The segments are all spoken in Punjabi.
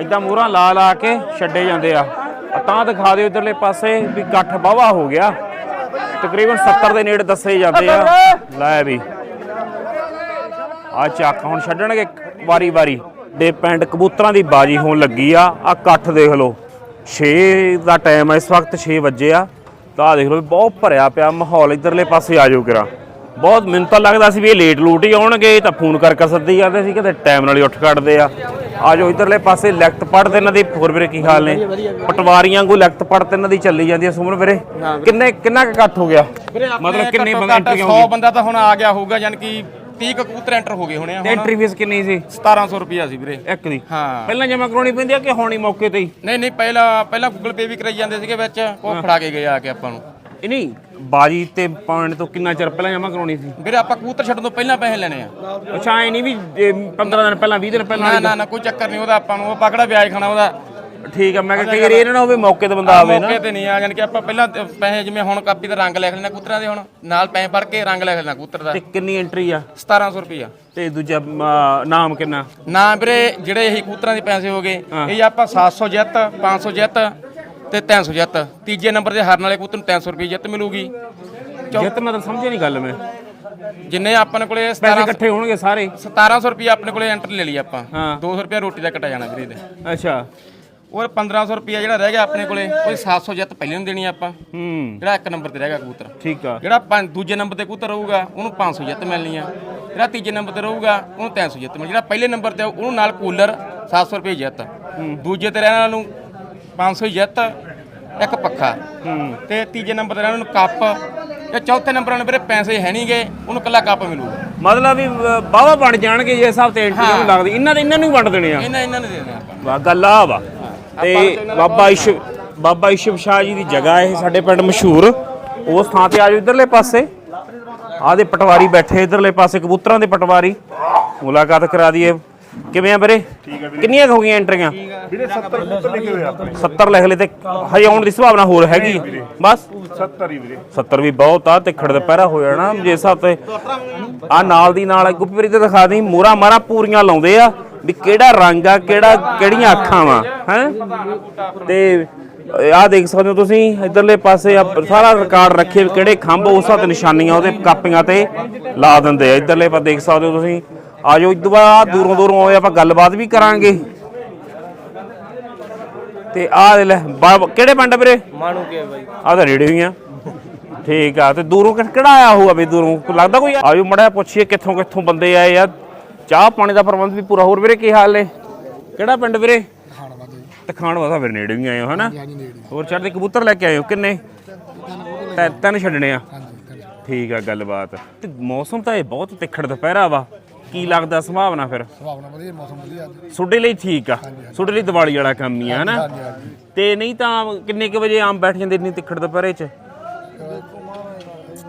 ਐਦਾਂ ਮੂਹਰਾਂ ਲਾ ਲਾ ਕੇ ਛੱਡੇ ਜਾਂਦੇ ਆ। ਆ ਤਾਂ ਦਿਖਾ ਦਿਓ ਇਧਰਲੇ ਪਾਸੇ ਵੀ ਇਕੱਠ ਵਾਹਵਾ ਹੋ ਗਿਆ। ਤਕਰੀਬਨ 70 ਦੇ ਨੇੜੇ ਦੱਸੇ ਜਾਂਦੇ ਆ। ਲੈ ਵੀ। ਆ ਚੱਕ ਹੁਣ ਛੱਡਣਗੇ ਵਾਰੀ ਵਾਰੀ। ਦੇ ਪਿੰਡ ਕਬੂਤਰਾਂ ਦੀ ਬਾਜੀ ਹੋਣ ਲੱਗੀ ਆ। ਆ ਇਕੱਠ ਦੇਖ ਲਓ। 6 ਦਾ ਟਾਈਮ ਆ, ਇਸ ਵਕਤ 6 ਵਜੇ ਆ। ਤਾਂ ਆਹ ਦੇਖ ਲਓ ਵੀ ਬਹੁਤ ਭਰਿਆ ਪਿਆ ਮਾਹੌਲ ਇਧਰਲੇ ਪਾਸੇ ਆ ਜਾਓ ਕਿਰਾ। ਬਹੁਤ ਮਿੰਤਾ ਲੱਗਦਾ ਸੀ ਵੀ ਇਹ ਲੇਟ ਲੂਟ ਹੀ ਆਉਣਗੇ ਤਾਂ ਫੋਨ ਕਰਕੇ ਸੱਦੀ ਜਾਂਦੇ ਸੀ, ਕਿਤੇ ਟਾਈਮ ਨਾਲ ਹੀ ਉੱਠ ਕੱਢਦੇ ਆ। ਆ ਜਾਓ ਇਧਰਲੇ ਪਾਸੇ ਲੈਕਟ ਪੜਦੇ ਇਹਨਾਂ ਦੀ। ਹੋਰ ਵੀਰੇ ਕੀ ਹਾਲ ਨੇ? ਪਟਵਾਰੀਆਂ ਵਾਂਗੂ ਲੈਕਟ ਪੜ ਤੇ ਇਹਨਾਂ ਦੀ ਚੱਲੀ ਜਾਂਦੀ ਆ ਸੁਮਨ ਵੀਰੇ। ਕਿੰਨੇ ਕਿੰਨਾ ਕੁ ਇਕੱਠ ਹੋ ਗਿਆ? ਮਤਲਬ ਕਿੰਨੇ ਬੰਦੇ ਐਂਟਰੀ 100 ਬੰਦਾ ਤਾਂ ਹੁਣ ਆ ਗਿਆ ਹੋਊਗਾ ਯਾਨੀ ਕਿ 30 ਕੁ ਕਬੂਤਰ ਐਂਟਰ ਹੋ ਗਏ ਹੋਣੇ ਆ ਤੇ ਹੁਣ। ਐਂਟਰੀ ਫੀਸ ਕਿੰਨੀ ਸੀ? 1700 ਰੁਪਿਆ ਸੀ ਵੀਰੇ। ਇੱਕ ਦੀ ਹਾਂ। ਪਹਿਲਾਂ ਜਮਾ ਕਰਾਉਣੀ ਪੈਂਦੀ ਆ ਕਿ ਹੋਣੀ ਮੌਕੇ ਤੇ ਹੀ? ਨਹੀਂ ਨਹੀਂ ਪਹਿਲਾਂ ਪਹਿਲਾਂ ਗੂਗਲ ਪੇ ਵੀ ਕਰਾਈ ਜਾਂਦੇ ਸੀਗੇ ਵਿੱਚ ਉਹ ਫੜਾ ਕੇ ਗਏ ਆ ਕੇ ਆਪਾਂ ਨੂੰ। ਇਹ ਨਹੀਂ ਬਾਜੀ ਤੇ ਪਾਉਣ ਤੋਂ ਕਿੰਨਾ ਚਿਰ ਪਹਿਲਾਂ ਜਮਾ ਕਰਾਉਣੀ ਸੀ? ਵੀਰੇ ਆਪਾਂ ਕਬੂਤਰ ਛੱਡਣ ਤੋਂ ਪਹਿਲਾਂ ਪੈਸੇ ਲੈਣੇ ਆ। ਅੱਛਾ ਐ ਨਹੀਂ ਵੀ ਜੇ 15 ਦਿਨ ਪਹਿਲਾਂ 20 ਦਿਨ ਪਹਿਲਾਂ ਨਾ ਨਾ ਨਾ ਕੋਈ ਚੱਕਰ ਨਹੀਂ ਉਹਦਾ ਆਪਾਂ ਨੂੰ ਉਹ ਪਕੜਾ ਵਿਆਜ ਖਾਣਾ ਉਹਦਾ? ਠੀਕ ਆ ਮੈਂ ਕਿਹਾ ਕਈ ਵਾਰੀ ਇਹ ਨਾ ਹੋਵੇ ਮੌਕੇ ਤੇ ਬੰਦਾ ਆਵੇ ਨਾ। ਮੌਕੇ ਤੇ ਨਹੀਂ ਆ ਯਾਨੀ ਕਿ ਆਪਾਂ ਪਹਿਲਾਂ ਤੇ ਪੈਸੇ ਜਿਵੇਂ ਹੁਣ ਕਾਪੀ ਤੇ ਰੰਗ ਲਿਖ ਲੈਣਾ ਕਬੂਤਰਾਂ ਦੇ ਹੁਣ ਨਾਲ ਪੈਸੇ ਭਰ ਕੇ ਰੰਗ ਲਿਖ ਲੈਣਾ ਕਬੂਤਰ ਦਾ। ਤੇ ਕਿੰਨੀ ਐਂਟਰੀ ਆ? 1700 ਰੁਪਿਆ ਤੇ ਦੂਜਾ ਨਾਮ ਕਿੰਨਾ? ਨਾ ਵੀਰੇ ਜਿਹੜੇ ਇਹ ਕਬੂਤਰਾਂ ਦੇ ਪੈਸੇ ਹੋ ਗਏ ਇਹ ਆਪਾਂ 700 ਜਿੱਤ 500 ਜਿੱਤ ਤੇ 300 ਜਿੱਤ। ਤੀਜੇ ਨੰਬਰ ਦੇ ਹਾਰਨ ਵਾਲੇ ਕਬੂਤਰ ਨੂੰ 300 ਰੁਪਏ ਜਿੱਤ ਮਿਲੂਗੀ। ਜਿੱਤ ਮਤਲਬ ਸਮਝੇ ਨਹੀਂ ਗੱਲ ਮੈਂ। ਜਿੰਨੇ ਆਪਣੇ ਕੋਲੇ ਪੈਸੇ 17 ਇਕੱਠੇ ਹੋਣਗੇ ਸਾਰੇ। 1700 ਰੁਪਏ ਆਪਣੇ ਕੋਲੇ ਐਂਟਰ ਲੈ ਲਈ ਆਪਾਂ। ਹਾਂ। 200 ਰੁਪਏ ਰੋਟੀ ਦਾ ਕਟਾ ਜਾਣਾ ਵੀਰੇ ਦੇ ਅੱਛਾ। ਔਰ 1500 ਰੁਪਏ ਜਿਹੜਾ ਰਹਿ ਗਿਆ ਆਪਣੇ ਕੋਲੇ ਉਹ 700 ਜਿੱਤ ਪਹਿਲੇ ਨੂੰ ਦੇਣੀ ਆਪਾਂ। ਹੂੰ। ਜਿਹੜਾ ਇੱਕ ਨੰਬਰ ਤੇ ਰਹਿ ਗਿਆ ਕਬੂਤਰ। ਠੀਕ ਆ। ਜਿਹੜਾ ਪੰਜ ਦੂਜੇ ਨੰਬਰ ਤੇ ਕਬੂਤਰ ਰਹੂਗਾ ਉਹਨੂੰ 500 ਜਿੱਤ ਮਿਲਣੀ ਆ। ਜਿਹੜਾ ਤੀਜੇ ਨੰਬਰ ਤੇ ਰਹੂਗਾ ਉਹਨੂੰ 300 ਜਿੱਤ ਮਿਲਣੀ ਜਿਹੜਾ ਪਹਿਲੇ ਨੰਬਰ ਤੇ ਉਹਨੂੰ ਨਾਲ ਕੂਲਰ 700 ਰੁਪਏ ਜਿੱਤ। ਦੂਜੇ ਤੇ ਰਹਿਣ ਵਾਲੇ ਨੂੰ 500 ਜਿੱਤ ਇੱਕ ਪੱਖਾ। ਤੇ ਤੀਜੇ ਨੰਬਰ ਤੇ ਵਾਲੇ ਨੂੰ ਕੱਪ ਤੇ ਚੌਥੇ ਨੰਬਰ ਵਾਲੇ ਵੀਰੇ ਪੈਸੇ ਹੈ ਨਹੀਂਗੇ ਉਹਨੂੰ ਕੱਲਾ ਕੱਪ ਮਿਲੂਗਾ ਮਤਲਬ ਵੀ ਬਾਵਾ ਬਣ ਜਾਣਗੇ ਜੇ ਹਿਸਾਬ ਤੇ ਐਂਟਰੀ ਨੂੰ ਲੱਗਦੀ। ਇਹਨਾਂ ਦੇ ਇਹਨਾਂ ਨੂੰ ਹੀ ਵੰਡ ਦੇਣੇ ਆ। ਇਹਨਾਂ ਇਹਨਾਂ ਨੇ ਦੇ ਦੇਣਾ ਆਪਾਂ। ਵਾ ਗੱਲ ਆ ਵਾ। ਤੇ ਬਾਬਾ ਇਸ਼ ਬਾਬਾ ਇਸ਼ਬ ਸ਼ਾਹ ਜੀ ਦੀ ਜਗ੍ਹਾ ਇਹ ਸਾਡੇ ਪਿੰਡ ਮਸ਼ਹੂਰ। ਉਸ ਥਾਂ ਤੇ ਆਜੋ ਇਧਰਲੇ ਪਾਸੇ। ਆਹ ਦੇ ਪਟਵਾਰੀ ਬੈਠੇ ਇਧਰਲੇ ਪਾਸੇ ਕਬੂਤਰਾਂ ਦੇ ਪਟਵਾਰੀ। ਮੁਲਾਕਾਤ ਕਰਾ ਦਈਏ। ਕਿਵੇਂ ਆ ਵੀਰੇ? ਕਿੰਨੀਆਂ ਹੋ ਗਈਆਂ ਐਂਟਰੀਆਂ ਵੀਰੇ 70 ਕਬੂਤਰ ਲਿਖੇ ਹੋਏ ਆਪਣੇ। 70 ਲਿਖ ਲਏ ਤੇ ਹਜੇ ਆਉਣ ਦੀ ਸੰਭਾਵਨਾ ਹੋਰ ਹੈਗੀ। ਆ। ਬਸ। 70 ਹੀ ਵੀਰੇ। 70 ਵੀ ਬਹੁਤ ਆ ਤੇ ਖੜ ਦੇ ਪਹਿਰਾ ਹੋ ਜਾਣਾ ਜੇ ਹਿਸਾਬ ਤੇ ਆ ਨਾਲ ਦੀ ਨਾਲ ਗੁੱਪੀ ਵੀਰੇ ਤੇ ਦਿਖਾ ਦੀ ਮੋਰਾ ਮਾਰਾ ਪੂਰੀਆਂ ਲਾਉਂਦੇ ਆ ਵੀ ਕਿਹੜਾ ਰੰਗ ਆ ਕਿਹੜਾ ਕਿਹੜੀਆਂ ਅੱਖਾਂ ਵਾ ਹੈ? ਤੇ ਆਹ ਦੇਖ ਸਕਦੇ ਹੋ ਤੁਸੀਂ ਇਧਰਲੇ ਪਾਸੇ ਆ ਸਾਰਾ ਰਿਕਾਰਡ ਰੱਖੇ ਕਿਹੜੇ ਖੰਭ ਉਸ ਹੱਥ ਨਿਸ਼ਾਨੀਆਂ ਉਹਦੇ ਕਾਪੀਆਂ ਤੇ ਲਾ ਦਿੰਦੇ ਆ। ਇਧਰਲੇ ਪਾ ਦੇਖ ਸਕਦੇ ਹੋ ਤੁਸੀਂ ਆ ਜਾਓ ਇਦੋਂ ਬਾਅਦ ਦੂਰੋਂ ਦੂਰੋਂ ਆਏ ਆਪਾਂ ਗੱਲਬਾਤ ਵੀ ਕਰਾਂਗੇ। ਤੇ ਆਹ ਲੈ ਬਾ- ਕਿਹੜੇ ਪਿੰਡ ਵੀਰੇ? ਮਾਣੂ ਕੇ ਬਾਈ। ਆ ਤਾਂ ਨੇੜੇ ਹੀ ਆ ਠੀਕ ਆ ਤੇ ਦੂਰੋਂ ਕਿ- ਕਿਹੜਾ ਆਇਆ ਹੋਊਗਾ ਵੀ ਦੂਰੋਂ? ਕੋਈ ਲੱਗਦਾ ਕੋਈ ਆਜੋ ਮੜਾ ਪੁੱਛੀਏ ਕਿੱਥੋਂ ਕਿੱਥੋਂ ਬੰਦੇ ਆਏ ਆ। ਚਾਹ ਪਾਣੀ ਦਾ ਪ੍ਰਬੰਧ ਵੀ ਪੂਰਾ ਹੋਰ ਵੀਰੇ ਕੀ ਹਾਲ ਨੇ? ਕਿਹੜਾ ਪਿੰਡ ਵੀਰੇ? ਤਖਾਣ ਵਾਦਾ ਫਿਰ ਨੇੜੇ ਵੀ ਆਏ ਹੋ ਹਨਾ? ਹੋਰ ਚੜ੍ਹਦੇ ਕਬੂਤਰ ਲੈ ਕੇ ਆਏ ਹੋ ਕਿੰਨੇ? ਤਿੰਨ- ਤਿੰਨ ਛੱਡਣੇ ਆ। ਠੀਕ ਆ ਗੱਲਬਾਤ। ਤੇ ਮੌਸਮ ਤਾਂ ਇਹ ਬਹੁਤ ਤਿੱਖੜ ਦੁਪਹਿਰਾ ਵਾ। ਕੀ ਲੱਗਦਾ ਸੰਭਾਵਨਾ ਫਿਰ? ਸੁਭਾਵਨਾ ਵਧੀਆ ਮੌਸਮ ਵਧੀਆ ਅੱਜ। ਤੁਹਾਡੇ ਲਈ ਠੀਕ ਆ। ਤੁਹਾਡੇ ਲਈ ਦੀਵਾਲੀ ਵਾਲਾ ਕੰਮ ਹੀ ਆ ਹਨਾ? ਤੇ ਨਹੀਂ ਤਾਂ ਕਿੰਨੇ ਕੁ ਵਜੇ ਆਮ ਬੈਠ ਜਾਂਦੇ ਇੰਨੀ ਤਿੱਖੜ ਦੁਪਹਿਰੇ 'ਚ?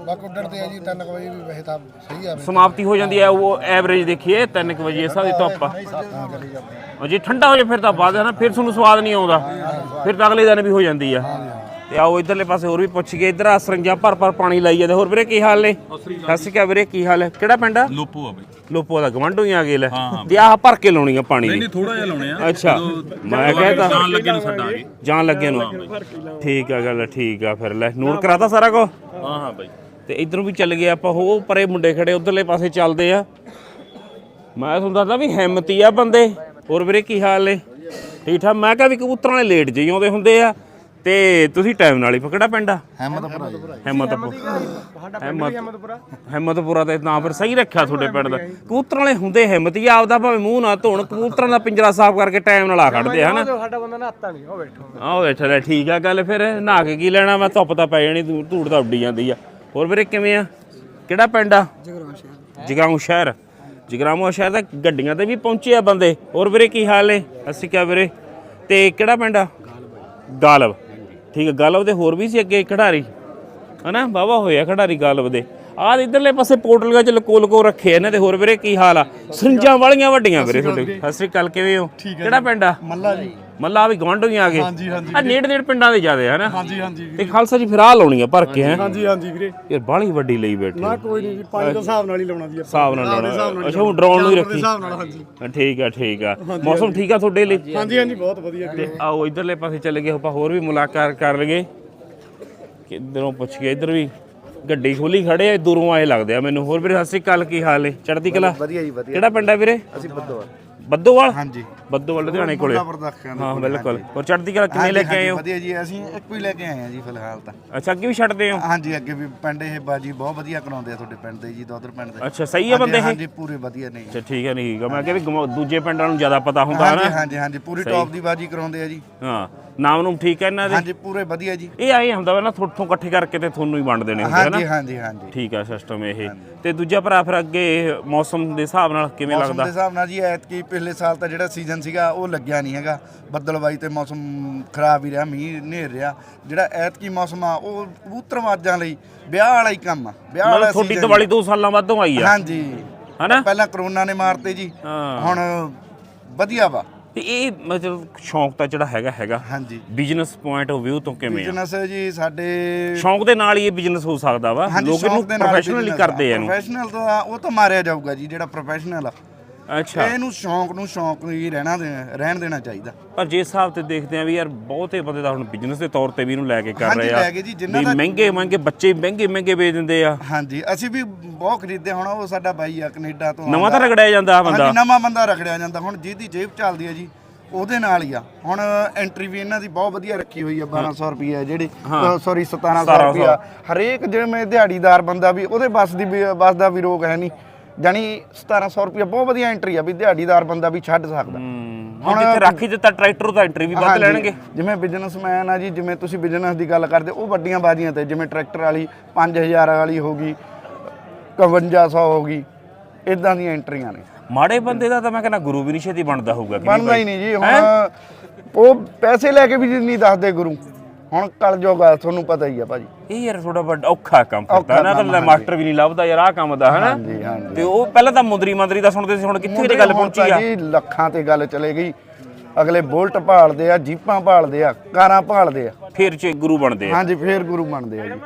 ਬਾਕੀ ਉੱਡਣ ਤੇ ਆ ਜੀ 3 ਵਜੇ ਵੀ ਵੈਸੇ ਤਾਂ ਸਹੀ ਆ। ਸਮਾਪਤੀ ਹੋ ਜਾਂਦੀ ਹੈ ਉਹ ਐਵਰੇਜ ਦੇਖੀਏ 3 ਵਜੇ ਇਸ ਦੀ ਧੁੱਪ ਆ। ਜੇ ਠੰਡਾ ਹੋ ਜਾਏ ਫਿਰ ਤਾਂ ਬਾਅਦ ਹੈ ਨਾ ਫਿਰ ਤੁਹਾਨੂੰ ਸਵਾਦ ਨਹੀਂ ਆਉਂਦਾ। ਫਿਰ ਤਾਂ ਅਗਲੇ ਦਿਨ ਵੀ ਹੋ ਜਾਂਦੀ ਆ। ਤੇ ਆਓ ਇਧਰਲੇ ਪਾਸੇ ਹੋਰ ਵੀ ਪੁੱਛ ਗਏ। ਇਧਰ ਆ ਸਰੰਜਾਂ ਭਰ ਭਰ ਪਾਣੀ ਲਾਈ ਜਾਂਦੇ। ਹੋਰ ਵੀਰੇ ਕੀ ਹਾਲ ਨੇ? ਸਤਿ ਸ਼੍ਰੀ ਅਕਾਲ ਵੀਰੇ ਕੀ ਹਾਲ ਹੈ? ਕਿਹੜਾ ਪਿੰਡ ਆ? ਲੋਪੋ ਆ ਬਈ। ਲੋਪੋ ਦਾ ਗਵੰਡੋ ਹੀ ਆ ਗਏ ਲੈ ਤੇ ਆਹ ਭਰ ਕੇ ਲਾਉਣੀ ਆ ਪਾਣੀ। ਨਹੀਂ ਥੋੜਾ ਜਿਹਾ ਲਾਉਣੇ ਆ। ਅੱਛਾ। ਮੈਂ ਕਹਿੰਦਾ ਜਾਣ ਲੱਗੇ ਨੂੰ ਛੱਡਾਂਗੇ। ਜਾਣ ਲੱਗੇ ਨੂੰ। ਠੀਕ ਆ ਗੱਲ ਠੀਕ ਆ ਫਿਰ ਲੈ ਨੋਟ ਕਰਾਤਾ ਸਾਰਾ ਕੁਝ ਹਾਂ ਹਾਂ ਬਈ। ਤੇ ਇਧਰੋਂ ਵੀ ਚੱਲ ਗਏ ਆਪਾਂ ਹੋ ਪਰੇ ਮੁੰਡੇ ਖੜੇ ਉਧਰਲੇ ਪਾਸੇ ਚੱਲਦੇ ਆ। ਮੈਂ ਤੁਹਾਨੂੰ ਦੱਸਦਾ ਵੀ ਹਿੰਮਤੀ ਆ ਬੰਦੇ। ਹੋਰ ਵੀਰੇ ਕੀ ਹਾਲ ਨੇ? ਠੀਕ ਠਾਕ? ਮੈਂ ਕਿਹਾ ਵੀ ਕਬੂਤਰਾਂ ਵਾਲੇ ਲੇਟ ਜਿਹੀ ਆਉਂਦੇ ਹੁੰਦੇ ਆ। ਤੇ ਤੁਸੀਂ ਟਾਈਮ ਨਾਲ ਹੀ ਪਕੜਾ ਪੈਂਦਾ ਹਿੰਮਤਪੁਰਾ ਹਿੰਮਤਪੁਰਾ। ਹਿੰਮਤਪੁਰਾ। ਹਿੰਮਤਪੁਰਾ ਤੇ ਨਾਂ ਫਿਰ ਸਹੀ ਰੱਖਿਆ ਤੁਹਾਡੇ ਪਿੰਡ ਦਾ। ਕਬੂਤਰਾਂ ਵਾਲੇ ਹੁੰਦੇ ਹਿੰਮਤੀ ਆਪਦਾ ਭਾਵੇਂ ਮੂੰਹ ਨਾ ਧੋਣ ਕਬੂਤਰਾਂ ਦਾ ਪਿੰਜਰਾ ਸਾਫ਼ ਕਰਕੇ ਟਾਈਮ ਨਾਲ ਆ ਖੜਦੇ ਹਨਾ? ਸਾਡਾ ਬੰਦਾ ਨਹਾਤਾ ਨਹੀਂ ਉਹ ਬੈਠੋ ਆਹ ਬੈਠਾ ਲੈ ਠੀਕ ਆ ਗੱਲ ਫਿਰ ਨਹਾ ਕੇ ਕੀ ਲੈਣਾ ਮੈਂ ਧੁੱਪ ਤਾਂ ਪੈ ਜਾਣੀ ਧੂ- ਧੂੜ ਤਾਂ ਉੱਡੀ ਜਾਂਦੀ ਆ। ਹੋਰ ਵੀਰੇ ਕਿਵੇਂ ਆ? ਕਿਹੜਾ ਪਿੰਡ ਆ? ਜਗਰਾਉਂ ਸ਼ਹਿਰ। ਜਗਰਾਉਂ ਸ਼ਹਿਰ ਦਾ ਗੱਡੀਆਂ ਤੇ ਵੀ ਪਹੁੰਚੇ ਆ ਬੰਦੇ। ਹੋਰ ਵੀਰੇ ਕੀ ਹਾਲ ਨੇ? ਅਸੀਂ ਕਿਹਾ ਵੀਰੇ। ਤੇ ਕਿਹੜਾ ਪਿੰਡ ਆ? ਗਾਲਬ। ਠੀਕ ਆ ਗਾਲਬ ਦੇ ਹੋਰ ਵੀ ਸੀ ਅੱਗੇ ਖਿਡਾਰੀ। ਹਨਾ ਵਾਵਾ ਹੋਇਆ ਖਿਡਾਰੀ ਗਾਲਬ ਦੇ ਆਹ ਇਧਰਲੇ ਪਾਸੇ ਪੋਰਟਲਾਂ ਚ ਲਕੋ ਲਕੋ ਰੱਖੇ ਇਹਨਾਂ ਦੇ ਹੋਰ ਵੀਰੇ ਕੀ ਹਾਲ ਆ? ਸਰਿੰਜਾਂ ਵਾਲੀਆਂ ਵੱਡੀਆਂ ਵੀਰੇ ਤੁਹਾਡੇ। ਸਤਿ ਸ੍ਰੀ ਅਕਾਲ ਕਿਵੇਂ ਹੋ? ਕਿਹੜਾ ਪਿੰਡ ਆ? ਮੱਲਾ ਜੀ। ਮੱਲਾ ਵੀ ਗਵਾਂਢੋਂ ਹੀ ਆ ਗਏ ਹਾਂਜੀ, ਹਾਂਜੀ ਆ ਨੇੜ ਨੇੜ ਪਿੰਡਾਂ ਦੇ ਜਿਆਦੇ ਹਨਾ? ਹਾਂਜੀ ਹਾਂਜੀ ਤੇ ਖਾਲਸਾ ਜੀ ਫਿਰ ਆ ਲਾਉਣੀ ਆ ਭਰ ਕੇ ਹੈ? ਹਾਂਜੀ ਹਾਂਜੀ ਵੀਰੇ। ਯਾਰ ਬਾਹਲੀ ਵੱਡੀ ਲਈ ਬੈਠੇ ਨਾ ਕੋਈ ਨਹੀਂ ਜੀ ਪਾਣੀ ਦੇ ਹਿਸਾਬ ਨਾਲ ਹੀ ਲਾਉਣਾ ਜੀ ਆਪਾਂ। ਹਿਸਾਬ ਨਾਲ ਲਾਉਣਾ। ਅੱਛਾ ਉਹ ਡਰਾਉਣ ਨੂੰ ਹੀ ਰੱਖੀ। ਹਿਸਾਬ ਨਾਲ ਹਾਂਜੀ। ਠੀਕ ਆ ਠੀਕ ਆ। ਮੌਸਮ ਠੀਕ ਆ ਤੁਹਾਡੇ ਲਈ? ਹਾਂਜੀ ਹਾਂਜੀ ਬਹੁਤ ਵਧੀਆ ਵੀਰੇ। ਆਓ ਇਧਰਲੇ ਪਾਸੇ ਚੱਲ ਗਏ ਆਪਾਂ ਹੋਰ ਵੀ ਮੁਲਾਕਾਤ ਕਰ ਲਈਏ। ਕਿੱਧਰੋਂ ਪੁੱਛ ਕੇ ਇਧਰ ਵੀ ਗੱਡੀ ਖੋਲੀ ਖੜੇ ਆ ਦੂਰੋਂ ਆਏ ਲੱਗਦੇ ਆ ਮੈਨੂੰ। ਹੋਰ ਵੀਰੇ ਸਤਿ ਸ਼੍ਰੀ ਅਕਾਲ ਕੀ ਹਾਲ ਏ? ਚੜ੍ਹਦੀ ਕਲਾ? ਵਧੀਆ ਜੀ ਵਧੀਆ। ਕਿਹੜਾ ਪਿੰਡ ਆ ਵੀਰੇ? ਅਸੀਂ ਬੱਦੋਵਾਲ ਬੱਦੋਵਾਲ ਹਾਂਜੀ। ਬੱਦੋਵਾਲ ਲੁਧਿਆਣੇ ਕੋਲੇ। ਹਾਂ ਬਿਲਕੁਲ। ਹੋਰ ਚੜ੍ਹਦੀ ਕਲਾ ਕਿੰਨੇ ਲੈ ਕੇ ਆਏ ਹੋ? ਵਧੀਆ ਜੀ ਅਸੀਂ ਇੱਕੋ ਹੀ ਲੈ ਕੇ ਆਏ ਆ ਜੀ ਫਿਲਹਾਲ ਤਾਂ। ਅੱਛਾ ਅੱਗੇ ਵੀ ਛੱਡਦੇ ਹੋ? ਹਾਂਜੀ ਅੱਗੇ ਵੀ ਪਿੰਡ ਇਹ ਬਾਜੀ ਬਹੁਤ ਵਧੀਆ ਕਰਾਉਂਦੇ ਆ ਤੁਹਾਡੇ ਪਿੰਡ ਦੇ ਜੀ ਦੋਦਰ ਪਿੰਡ ਦੇ। ਅੱਛਾ ਸਹੀ ਆ ਬੰਦੇ ਇਹ? ਹਾਂਜੀ ਪੂਰੇ ਵਧੀਆ ਨੇ ਅੱਛਾ ਠੀਕ ਹੈ ਨਹੀਂ ਮੈਂ ਕਿਹਾ ਵੀ ਦੂਜੇ ਪਿੰਡਾਂ ਨੂੰ ਜ਼ਿਆਦਾ ਪਤਾ ਹੁੰਦਾ ਨਾ ਹਾਂਜੀ ਹਾਂਜੀ ਪੂਰੀ ਟੌਪ ਦੀ ਬਾਜੀ ਕਰਾਉਂਦੇ ਆ ਜੀ। ਹਾਂ। ਨਾਮ ਨੂੰ ਠੀਕ ਹੈ ਇਹਨਾਂ ਦੇ? ਹਾਂਜੀ ਪੂਰੇ ਵਧੀਆ ਜੀ। ਇਹ ਆਏ ਹੁੰਦਾ ਵਾ ਨਾ ਥੋੜ੍ਹੋਂ ਇਕੱਠੇ ਕਰਕੇ ਤੇ ਤੁਹਾਨੂੰ ਹੀ ਵੰਡ ਦੇਣੇ ਹੁੰਦੇ ਹਾਂਜੀ ਹਨਾ ਹਾਂਜੀ ਹਾਂਜੀ ਠੀਕ ਆ ਸਿਸਟਮ ਇਹ। ਤੇ ਦੂਜਾ ਭਰਾ ਫਿਰ ਅੱਗੇ ਮੌਸਮ ਦੇ ਹਿਸਾਬ ਨਾਲ ਕਿਵੇਂ ਮੌਸਮ ਦੇ ਲੱਗਦਾ? ਹਿਸਾਬ ਨਾਲ ਜੀ ਐਤਕੀ ਪਿਛਲੇ ਸਾਲ ਤਾਂ ਜਿਹੜਾ ਸੀਜ਼ਨ ਸੀਗਾ ਉਹ ਲੱਗਿਆ ਨਹੀਂ ਹੈਗਾ। ਬੱਦਲਬਾਈ ਤੇ ਮੌਸਮ ਖਰਾਬ ਹੀ ਰਿਹਾ ਮੀਂਹ ਹਨੇਰ ਰਿਹਾ। ਜਿਹੜਾ ਐਤਕੀ ਮੌਸਮ ਆ ਉਹ ਕਬੂਤਰਵਾਜਾਂ ਲਈ ਵਿਆਹ ਵਾਲਾ ਹੀ ਕੰਮ ਆ। ਵਿਆਹ ਵਾਲਾ ਮਤਲਬ ਤੁਹਾਡੀ season ਦੀਵਾਲੀ 2 ਸਾਲਾਂ ਬਾਅਦੋਂ ਆਈ ਆ? ਹਾਂਜੀ। ਹਨਾ? ਪਹਿਲਾਂ ਕਰੋਨਾ ਨੇ ਮਾਰਤੇ ਜੀ। ਹੁਣ ਵਧੀਆ ਵਾ। ਤੇ ਇਹ ਮਤਲਬ ਸ਼ੌਂਕ ਤਾਂ ਜਿਹੜਾ ਹੈਗਾ ਹੈਗਾ। ਹਾਂਜੀ। ਬਿਜ਼ਨਸ ਪੁਆਇੰਟ ਆਫ View ਤੋਂ ਕਿਵੇਂ ਆ? ਬਿਜ਼ਨਸ ਜੀ ਸਾਡੇ ਸ਼ੌਂਕ ਦੇ ਨਾਲ ਹੀ ਇਹ ਬਿਜ਼ਨਸ ਹੋ ਸਕਦਾ ਵਾ। ਲੋਕ ਇਹਨੂੰ ਪ੍ਰੋਫੈਸ਼ਨਲੀ ਕਰਦੇ ਆ ਇਹਨੂੰ। ਪ੍ਰੋਫੈਸ਼ਨਲ ਤਾਂ ਉਹ ਤਾਂ ਮਾਰਿਆ ਜਾਊਗਾ ਜੀ ਜਿਹੜਾ ਪ੍ਰੋਫੈਸ਼ਨਲ ਆ। ਅੱਛਾ। ਇਹਨੂੰ ਸ਼ੌਂਕ ਨੂੰ ਸ਼ੌਂਕ ਹੀ ਰਹਿਣਾ ਦੇ- ਰਹਿਣ ਦੇਣਾ ਚਾਹੀਦਾ। ਪਰ ਜੇ ਹਿਸਾਬ ਤੇ ਦੇਖਦੇ ਆ ਵੀ ਯਾਰ ਬਹੁਤੇ ਬੰਦੇ ਤਾਂ ਹੁਣ ਬਿਜ਼ਨਸ ਦੇ ਤੌਰ ਤੇ ਵੀ ਇਹਨੂੰ ਲੈ ਕੇ ਕਰ ਹਾਂਜੀ, ਰਹੇ ਆ। ਲੈ ਕੇ ਜੀ, ਜਿਨ੍ਹਾਂ ਵੀ ਦਾ- ਮਹਿੰਗੇ ਮਹਿੰਗੇ ਬੱਚੇ ਮਹਿੰਗੇ ਮਹਿੰਗੇ ਵੇਚ ਦਿੰਦੇ ਆ। ਹਾਂਜੀ ਅਸੀਂ ਵੀ ਬਹੁਤ ਖਰੀਦੇ ਹੁਣ ਉਹ ਸਾਡਾ ਬਾਈ ਆ ਕੈਨੇਡਾ ਤੋਂ ਨਵਾਂ ਤਾਂ ਆਉਂਦਾ। ਰਗੜਿਆ ਜਾਂਦਾ ਆ ਬੰਦਾ। ਹਾਂਜੀ ਨਵਾਂ ਬੰਦਾ ਰਗੜਿਆ ਜਾਂਦਾ। ਹੁਣ ਜਿਹਦੀ ਜੇਬ ਚੱਲਦੀ ਹੈ ਜੀ ਉਹਦੇ ਨਾਲ ਹੀ ਆ। ਹੁਣ ਐਂਟਰੀ ਵੀ ਇਹਨਾਂ ਦੀ ਬਹੁਤ ਵਧੀਆ ਰੱਖੀ ਹੋਈ ਆ 1200 ਰੁਪਏ ਜਿਹੜੀ ਸੌਰੀ 1700 ਰੁਪਏ ਹਰੇਕ ਜਿਵੇਂ ਦਿਹਾੜੀਦਾਰ ਬੰਦਾ ਵੀ ਉਹਦੇ ਬੱਸ ਦੀ ਵੀ- ਬੱਸ ਦਾ ਵੀ ਰੋਕ ਹੈ ਨਹੀਂ। ਜਾਨੀ 1700 ਰੁਪਏ ਬਹੁਤ ਵਧੀਆ ਐਂਟਰੀ ਆ ਵੀ ਦਿਹਾੜੀਦਾਰ ਬੰਦਾ ਵੀ ਛੱਡ ਸਕਦਾ। ਹੁਣ ਜਿੱਥੇ ਰੱਖੀ ਦਿੱਤਾ ਟਰੈਕਟਰ ਤਾਂ ਐਂਟਰੀ ਵੀ ਵੱਧ ਲੈਣਗੇ। ਜਿਵੇਂ ਬਿਜ਼ਨਸਮੈਨ ਆ ਜੀ ਜਿਵੇਂ ਤੁਸੀਂ ਬਿਜ਼ਨਸ ਦੀ ਗੱਲ ਕਰਦੇ ਉਹ ਵੱਡੀਆਂ ਬਾਜ਼ੀਆਂ ਤੇ ਜਿਵੇਂ ਟਰੈਕਟਰ ਵਾਲੀ 5000 ਵਾਲੀ ਹੋ ਗਈ 5100 ਹੋ ਗਈ ਇਦਾਂ ਦੀਆਂ ਐਂਟਰੀਆਂ ਨੇ। ਮਾੜੇ ਬੰਦੇ ਦਾ ਤਾਂ ਮੈਂ ਕਹਿੰਦਾ ਗੁਰੂ ਵੀ ਨਹੀਂ ਛੇਤੀ ਬਣਦਾ ਹੋਊਗਾ ਕਿ ਬਣਦਾ ਹੀ ਨਹੀਂ ਜੀ ਹੁਣ ਉਹ ਪੈਸੇ ਲੈ ਕੇ ਵੀ ਨਹੀਂ ਦੱਸਦੇ ਗੁਰੂ। ਹੁਣ ਕਲ ਜੋਗਾ ਤੁਹਾਨੂੰ ਪਤਾ ਹੀ ਆ ਭਾਜੀ। ਇਹ ਯਾਰ ਥੋੜਾ ਵੱਡਾ ਔਖਾ ਕੰਮ ਕਰਦਾ ਨਾ ਤਾਂ ਮਾਸਟਰ ਵੀ ਨਹੀਂ ਲੱਭਦਾ ਯਾਰ ਆਹ ਕੰਮ ਦਾ ਹਨਾ? ਹਾਂਜੀ ਹਾਂਜੀ। ਤੇ ਉਹ ਪਹਿਲਾਂ ਤਾਂ ਮੁੰਦਰੀ ਮੰਦਰੀ ਦਾ ਸੁਣਦੇ ਸੀ ਹੁਣ ਕਿੱਥੇ ਦੀ ਗੱਲ ਪਹੁੰਚੀ ਆ? ਤਾਂ ਜੀ ਲੱਖਾਂ ਤੇ ਗੱਲ ਚਲੇ ਗਈ। ਅਗਲੇ ਬੁਲਟ ਭਾਲਦੇ ਆ ਜੀਪਾਂ ਭਾਲਦੇ ਆ ਕਾਰਾਂ ਭਾਲਦੇ ਆ। ਫੇਰ ਚ ਗੁਰੂ ਬਣਦੇ ਆ। ਹਾਂਜੀ ਫੇਰ ਗੁਰੂ ਬਣਦੇ ਆ ਜੀ।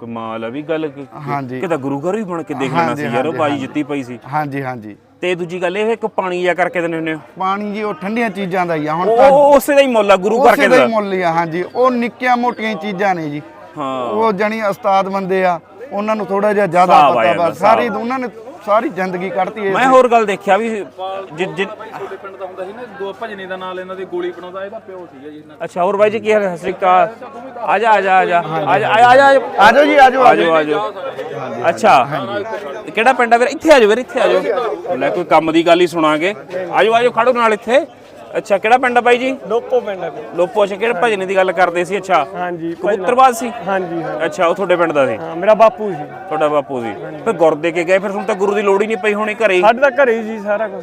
ਕਮਾਲ ਆ ਵੀ ਗੱਲ। ਕਿਤੇ ਗੁਰੂ ਘਰ ਵੀ ਬਣ ਕੇ ਦੇਖ ਲੈਣਾ ਸੀ ਯਾਰ ਉਹ ਬਾਜੀ ਜਿੱਤੀ ਪਈ ਸੀ। ਹਾਂਜੀ ਹਾਂਜੀ। ਤੇ ਦੂਜੀ ਗੱਲ ਇਹ ਹੈ ਕਿ ਪਾਣੀ ਜਾ ਕਰਕੇ ਦਿੰਦੇ ਹੁੰਦੇ ਹੋ। ਪਾਣੀ ਜੀ ਉਹ ਠੰਡੀਆਂ ਚੀਜ਼ਾਂ ਦਾ ਹੀ ਆ ਹੁਣ ਉਹ ਉਸੇ ਦਾ ਹੀ ਮੁੱਲ ਆ ਗੁਰੂ ਉਸੇ ਕਰਕੇ ਦਾ ਦਾ ਹੀ ਮੁੱਲ ਆ ਹਾਂਜੀ। ਉਹ ਨਿੱਕੀਆਂ ਮੋਟੀਆਂ ਚੀਜ਼ਾਂ ਨੇ ਜੀ। ਹਾਂ। ਉਹ ਜਣੀ ਉਸਤਾਦ ਬੰਦੇ ਆ ਉਹਨਾਂ ਨੂੰ ਥੋੜਾ ਜਿਹਾ ਜ਼ਿਆਦਾ ਪਤਾ ਵਾ। ਸਾਰੀ ਉਹਨਾਂ ਨੇ ਸਾਰੀ ਜ਼ਿੰਦਗੀ ਕੱਢਤੀ ਮੈਂ ਹੋਰ ਗੱਲ ਦੇਖਿਆ ਵੀ ਜਿ- ਜਿ- ਛੋਟੇ ਪਿੰਡ ਦਾ ਹੁੰਦਾ ਸੀ ਨਾ ਦੋ ਭਜਨੇ ਦਾ ਨਾਲ ਇਹਨਾਂ ਦੀ ਗੋਲੀ ਬਣਾਉਂਦਾ ਇਹਦਾ ਪਿਓ ਸੀਗਾ ਜੀ ਇਹਨਾਂ ਅੱਛਾ ਹੋਰ ਬਾਈ ਜੀ ਕੀ ਹਾਲ ਹੈ? ਸਤਿ ਸ਼੍ਰੀ ਅਕਾਲ। ਆ ਜਾ ਆ ਜਾ ਆ ਜਾ। ਆ ਜਾ ਆ ਜਾ ਆਜੋ ਜੀ ਆਜੋ ਆ ਜਾਓ ਆ ਜਾਓ ਅੱਛਾ। ਕਿਹੜਾ ਪਿੰਡ ਆ ਵੀਰ? ਇੱਥੇ ਆ ਜਾਓ ਵੀਰ ਇੱਥੇ ਆ ਜਾਓ। ਲੈ ਕੋਈ ਕੰਮ ਦੀ ਗੱਲ ਹੀ ਸੁਣਾਗੇ। ਆ ਜਾਓ ਆ ਜਾਓ ਖੜੋ ਨਾਲ ਇੱਥੇ। ਅੱਛਾ ਕਿਹੜਾ ਪਿੰਡ ਆ ਬਾਈ ਜੀ? ਲੋਪੋ ਪਿੰਡ ਆ ਵੀ। ਲੋਪੋ ਅੱਛਾ ਕਿਹੜੇ ਭਜਨੇ ਦੀ ਗੱਲ ਕਰਦੇ ਸੀ? ਅੱਛਾ ਹਾਂਜੀ ਕਬੂਤਰਬਾਜ਼ ਸੀ? ਹਾਂਜੀ ਹਾਂ ਅੱਛਾ ਉਹ ਤੁਹਾਡੇ ਪਿੰਡ ਦਾ ਸੀ? ਹਾਂ, ਮੇਰਾ ਬਾਪੂ ਸੀ। ਤੁਹਾਡਾ ਬਾਪੂ ਸੀ। ਫਿਰ ਗੁਰ ਦੇ ਕੇ ਗਏ ਫਿਰ ਤੁਹਾਨੂੰ ਤਾਂ ਗੁਰੂ ਦੀ ਲੋੜ ਹੀ ਨਹੀਂ ਪਈ ਹੋਣੀ ਘਰੇ। ਹੀ ਸਾਡੇ ਤਾਂ ਘਰੇ ਹੀ ਸੀ ਸਾਰਾ ਕੁਝ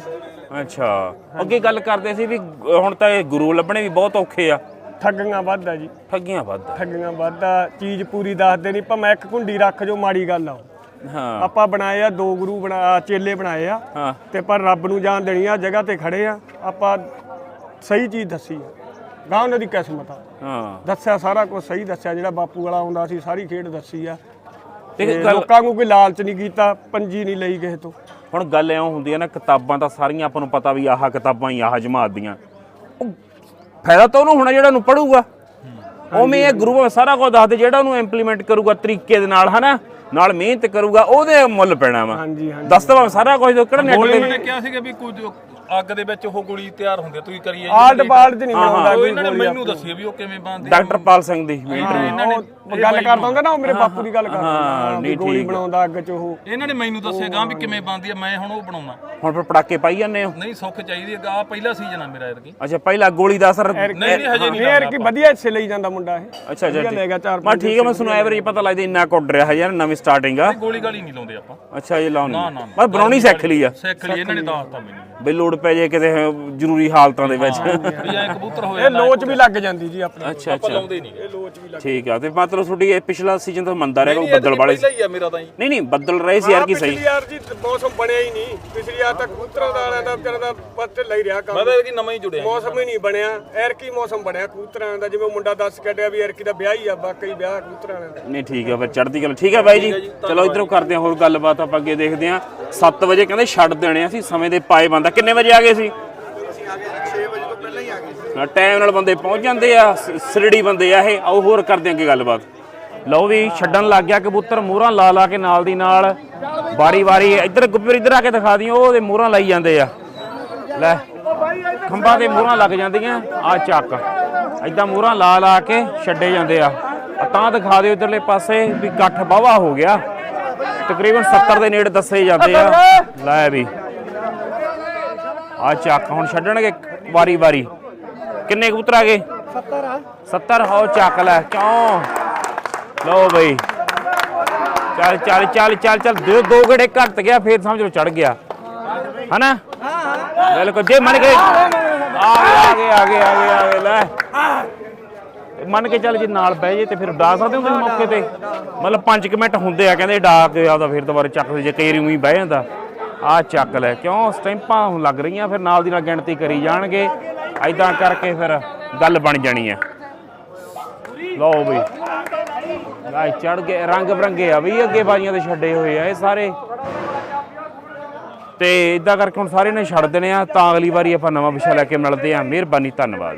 ਅੱਛਾ ਅੱਗੇ ਗੱਲ ਕਰਦੇ ਸੀ ਵੀ ਗ- ਹੁਣ ਤਾਂ ਇਹ ਗੁਰੂ ਲੱਭਣੇ ਵੀ ਬਹੁਤ ਔਖੇ ਆ। ਠੱਗੀਆਂ ਵੱਧ ਆ ਜੀ। ਠੱਗੀਆਂ ਵੱਧ ਆ। ਠੱਗੀਆਂ ਵੱਧ ਆ ਚੀਜ਼ ਪੂਰੀ ਦੱਸਦੇ ਨਹੀਂ ਭਾਵੇਂ ਇੱਕ ਕੁੰਡੀ ਰੱਖ ਜੋ ਮਾੜੀ ਗੱਲ ਆ ਉਹ। ਹਾਂ। ਆਪਾਂ ਬਣਾਏ ਆ ਦੋ ਗੁਰੂ ਬਣਾ ਚੇਲੇ ਬਣਾਏ ਆ। ਹਾਂ। ਤੇ ਪਰ ਰੱਬ ਨੂੰ ਜਾਣ ਦੇਣੀ ਆ ਜਗ੍ਹਾ ਤੇ ਖੜੇ ਆ। ਆਪਾਂ ਸਹੀ ਚੀਜ਼ ਦੱਸੀ ਆ। ਗਾਂ ਉਹਨਾਂ ਦੀ ਕਿਸਮਤ ਆ। ਹਾਂ। ਦੱਸਿਆ ਸਾਰਾ ਕੁਝ ਸਹੀ ਦੱਸਿਆ ਜਿਹੜਾ ਬਾਪੂ ਵਾਲਾ ਆਉਂਦਾ ਸੀ ਸਾਰੀ ਖੇਡ ਦੱਸੀ ਆ। ਤੇ ਗੱਲ ਲੋਕਾਂ ਨੂੰ ਕੋਈ ਲਾਲਚ ਨਹੀਂ ਕੀਤਾ ਪੰਜੀ ਨਹੀਂ ਲਈ ਕਿਸੇ ਤੋਂ। ਹੁਣ ਗੱਲ ਐਂ ਹੁੰਦੀ ਹੈ ਨਾ ਕਿਤਾਬਾਂ ਤਾਂ ਸਾਰੀਆਂ ਆਪਾਂ ਨੂੰ ਪਤਾ ਵੀ ਆਹ ਕਿਤਾਬਾਂ ਹੀ ਆਹ ਜਮਾਤ ਦੀਆਂ। ਉਹ ਫਾਇਦਾ ਤਾਂ ਉਹਨੂੰ ਹੋਣਾ ਜਿਹੜਾ ਉਹਨੂੰ ਪੜੂਗਾ। ਉਵੇਂ ਇਹ ਗੁਰੂ ਸਾਰਾ ਕੁਝ ਦੱਸਦੇ ਜਿਹੜਾ ਉਹਨੂੰ ਇੰਪਲੀਮੈਂਟ ਕਰੂਗਾ ਤਰੀਕੇ ਦੇ ਨਾਲ ਹਨਾ? ਨਾਲ ਮਿਹਨਤ ਕਰੂਗਾ ਉਹਦੇ ਮੁੱਲ ਪੈਣਾ ਵਾ। ਹਾਂਜੀ ਹਾਂਜੀ। ਦੱਸਦਾ ਸਾਰਾ ਕੁਝ ਕਿਹੜਾ ਨੈਟ ਨੇ ਤੇ ਕਿਹਾ ਸੀਗਾ ਵੀ ਕੁਝ ਅੱਗ ਦੇ ਵਿੱਚ ਉਹ ਗੋਲੀ ਤਿਆਰ ਹੁੰਦੀ ਆ, ਤੁਸੀਂ ਕਰੀਏ ਜੀ ਆਲਟ ਬਾਲਟ ਨਹੀਂ ਬਣਾਉਂਦਾ ਕੋਈ ਇਹਨਾਂ ਨੇ ਗੋਲੀ ਮੈਨੂੰ ਦੱਸੀ ਵੀ ਉਹ ਕਿਵੇਂ ਬਣਦੀ ਡਾਕਟਰ ਪਾਲ ਸਿੰਘ ਦੀ ਇੰਟਰਵਿਊ ਇਹਨਾਂ ਨੇ ਉਹ ਗੱਲ ਕਰਦਾ ਹੁੰਦਾ ਨਾ ਉਹ ਮੇਰੇ ਬਾਪੂ ਦੀ ਗੱਲ ਕਰਦਾ ਹਾਂ, ਨਹੀਂ, ਗੋਲੀ ਠੀਕ ਆ। ਬਣਾਉਂਦਾ ਅੱਗ 'ਚ ਉਹ। ਇਹਨਾਂ ਨੇ ਮੈਨੂੰ ਦੱਸੇਗਾ ਵੀ ਕਿਵੇਂ ਬਣਦੀ ਆ ਮੈਂ ਹੁਣ ਉਹ ਬਣਾਉਣਾ। ਹੁਣ ਫਿਰ ਪੜਾਕੇ ਪਾਈ ਜਾਂਦੇ ਹੋ? ਨਹੀਂ ਸੁੱਖ ਚਾਹੀਦੀ ਆ ਆਹ ਪਹਿਲਾ ਸੀਜ਼ਨ ਆ ਮੇਰਾ ਐਤਕੀ। ਅੱਛਾ ਪਹਿਲਾ ਗੋਲੀ ਦਾ ਅਸਰ ਨਹੀਂ ਨਹੀਂ ਹਜੇ ਨਹੀਂ ਫੇਰ ਕੀ ਵਧੀਆ ਹਿੱਸੇ ਲਈ ਜਾਂਦਾ ਮੁੰਡਾ ਇਹ। ਅੱਛਾ ਵਧੀਆ ਲੈ ਗਿਆ ਅੱਛਾ ਚਾਰ ਮੈਂ ਠੀਕ ਹੈ ਮੈਂ ਸੁਣਿਆ ਐਵਰੇਜ ਪਤਾ ਲੱਗਦਾ ਇੰਨਾ ਕੁੱਟ ਰਿਹਾ ਹੈ ਯਾਰ ਨਵੀਂ ਸਟਾਰਟਿੰਗ ਆ। ਗੋਲੀ ਗਾਲੀ ਨਹੀਂ ਲਾਉਂਦੇ ਆਪਾਂ। ਅੱਛਾ ਇਹ ਲਾਉਣੀ ਨਾ, ਨਾ, ਨਾ। ਬਸ ਬਣਾਉਣੀ ਸਿੱਖ ਲਈ ਆ। ਸਿੱਖ ਲਈ ਇਹਨਾਂ ਨੇ ਦੱਸਤਾ ਮੈਨੂੰ। ਬਈ ਲੋੜ ਪੈ ਜੇ ਕਿਤੇ ਜ਼ਰੂਰੀ ਹਾਲਤਾਂ ਦੇ ਵਿੱਚ। ਵੀ ਐ ਕਬੂਤਰ ਹੋਇਆ ਇਹ ਲੋਚ ਵੀ ਲੱਗ ਜਾਂਦੀ ਜੀ ਆਪਣੀ। ਅੱਛਾ ਅੱਛਾ। ਲਾਉਂਦੇ ਨਹੀਂ। ਇਹ ਲੋਚ ਵੀ ਲੱਗ ਠੀਕ ਆ ਤੇ ਮਤਲਬ ਤੁਹਾਡੀ ਇਹ ਪਿਛਲਾ ਸੀਜ਼ਨ ਤਾਂ ਮੰਦਾ ਰਿਹਾ ਕਿਉਂਕਿ ਬੱਦਲ ਵਾਲੇ ਸੀ ਪਹਿਲਾਂ ਹੀ ਆ ਮੇਰਾ ਤਾਂ ਜੀ। ਨਹੀਂ ਨਹੀਂ ਬੱਦਲ ਰਹੇ ਸੀ ਯਾਰ ਕੀ ਸਹੀ? ਪਿਛਲੀ ਯਾਰ ਜੀ ਮੌਸਮ ਬਣਿਆ ਹੀ ਨਹੀਂ। ਪਿਛਲੀ ਯਾਰ ਤਾਂ ਕਬੂਤਰਾਂ ਦਾ ਵਾਲਿਆਂ ਦਾ ਵਿਚਾਰਾ ਦਾ ਪੱਤ ਲਈ ਰਿਹਾ ਕੰਮ। ਮੈਂ ਤਾਂ ਕਿ ਨਵਾਂ ਹੀ ਜੁੜਿਆ ਮੌਸਮ ਹੀ ਨਹੀਂ ਬਣਿਆ। ਐਰਕੀ ਮੌਸਮ ਬਣਿਆ ਕਬੂਤਰਾਂ ਦਾ ਜਿਵੇਂ ਉਹ ਮੁੰਡਾ ਦੱਸ ਕੱਢਿਆ ਵੀ ਐਰਕੀ ਦਾ ਵਿਆਹ ਹੀ ਆ ਬਾਕੀ ਵਿਆਹ ਕਬੂਤਰਾਂ ਵਾਲਿਆਂ ਦਾ। ਨਹੀਂ ਠੀਕ ਆ ਫਿਰ ਚੜ੍ਹਦੀ ਗੱਲ ਠੀਕ ਆ ਬਾਈ ਜੀ ਚਲੋ ਇਧਰੋਂ ਕਰਦੇ ਹਾਂ ਹੋਰ ਗੱਲਬਾਤ ਆਪਾਂ ਅੱਗੇ ਦੇਖਦੇ ਹਾਂ। 7 ਵਜੇ ਕਹਿੰਦੇ ਛੱਡ ਦੇਣੇ ਆ ਅਸੀਂ ਸਮੇਂ ਦੇ ਪਾਏ ਬੰਦਾ। ਕਿੰਨੇ ਵਜੇ ਆ ਗਏ ਸੀ? ਅਸੀਂ ਆ ਗਏ 6 ਵਜੇ ਤੋਂ ਪਹਿਲਾਂ ਹੀ ਆ ਗਏ ਸੀ। ਟਾਈਮ ਨਾਲ ਬੰਦੇ ਪਹੁੰਚ ਜਾਂਦੇ ਆ ਸਰੀੜੀ ਬੰਦੇ ਆ ਇਹ ਆਓ ਹੋਰ ਕਰਦੇ ਅੱਗੇ ਗੱਲਬਾਤ। ਲਓ ਵੀ ਛੱਡਣ ਲੱਗ ਗਿਆ ਕਬੂਤਰ ਮੂਹਰਾਂ ਲਾ ਲਾ ਕੇ ਨਾਲ ਦੀ ਨਾਲ। ਵਾਰੀ ਵਾਰੀ ਇੱਧਰ ਗੁੱਪਰ ਇੱਧਰ ਆ ਕੇ ਦਿਖਾ ਦਿਓ ਉਹਦੇ ਮੂਹਰਾਂ ਲਾਈ ਜਾਂਦੇ ਆ। ਲੈ ਖੰਭਾਂ ਦੇ ਮੂਹਰਾਂ ਲੱਗ ਜਾਂਦੀਆਂ ਆ ਚੱਕ। ਐਦਾਂ ਮੂਹਰਾਂ ਲਾ ਲਾ ਕੇ ਛੱਡੇ ਜਾਂਦੇ ਆ। ਆ ਤਾਂ ਦਿਖਾ ਦਿਓ ਇਧਰਲੇ ਪਾਸੇ ਵੀ ਇਕੱਠ ਬਾਵਾ ਹੋ ਗਿਆ। ਤਕਰੀਬਨ 70 ਦੇ ਨੇੜੇ ਦੱਸੇ ਜਾਂਦੇ ਆ। ਲੈ ਵੀ। ਆ ਚੱਕ ਹੁਣ ਛੱਡਣਗੇ ਵਾਰੀ ਵਾਰੀ। ਕਿੰਨੇ ਕਬੂਤਰ ਆ ਗਏ? 70 ਆ। 70 ਹੋ ਚੱਕ ਲੈ ਕਿਉਂ? ਲਓ ਬਈ। ਚੱਲ ਚੱਲ ਚੱਲ ਚੱਲ ਚੱਲ। ਦੋ ਦੋ ਗੇੜੇ ਘੱਟ ਗਿਆ ਫੇਰ ਸਮਝ ਲਓ ਚੜ ਗਿਆ। ਹਨਾ? ਬਿਲਕੁਲ ਜੇ ਮੰਨ ਕੇ ਆ ਗਏ ਆ ਗਏ ਆ ਗਏ ਆ ਗਏ ਲੈ। ਮੰਨ ਕੇ ਚੱਲ ਜੇ ਨਾਲ ਬਹਿ ਜੇ ਤੇ ਫਿਰ ਉਡਾ ਸਕਦੇ ਹੋ ਤੁਸੀਂ ਮੌਕੇ ਤੇ? ਮਤਲਬ 5 ਮਿੰਟ ਹੁੰਦੇ ਆ, ਕਹਿੰਦੇ ਡਾ ਕੇ ਆਪਦਾ ਫਿਰ ਦੁਬਾਰਾ ਚੱਕ ਜੇ ਕਈ ਵਾਰੀ ਉਹੀ ਬਹਿ ਜਾਂਦਾ। ਆ ਚੱਕ ਲੈ, ਕਿਉਂ ਸਟੈਂਪਾਂ ਹੁਣ ਲੱਗ ਰਹੀਆਂ, ਫਿਰ ਨਾਲ ਦੀ ਨਾਲ ਗਿਣਤੀ ਕਰੀ ਜਾਣਗੇ। ਐਦਾਂ ਕਰਕੇ ਫਿਰ ਗੱਲ ਬਣ ਜਾਣੀ ਹੈ ਲਓ ਬਈ। ਗਾਇ ਚੜ ਗਏ, ਰੰਗ ਬਰੰਗੇ ਆ ਬਈ, ਅੱਗੇ ਬਾਜੀਆਂ ਤੇ ਛੱਡੇ ਹੋਏ ਆ ਇਹ ਸਾਰੇ। ਤੇ ਇਦਾਂ ਕਰਕੇ ਹੁਣ ਸਾਰੇ ਨੇ ਛੱਡ ਦੇਣੇ ਆ, ਤਾਂ ਅਗਲੀ ਵਾਰੀ ਆਪਾਂ ਨਵਾਂ ਵਿਸ਼ਾ ਲੈ ਕੇ ਮਿਲਦੇ ਆ। ਮਿਹਰਬਾਨੀ, ਧੰਨਵਾਦ।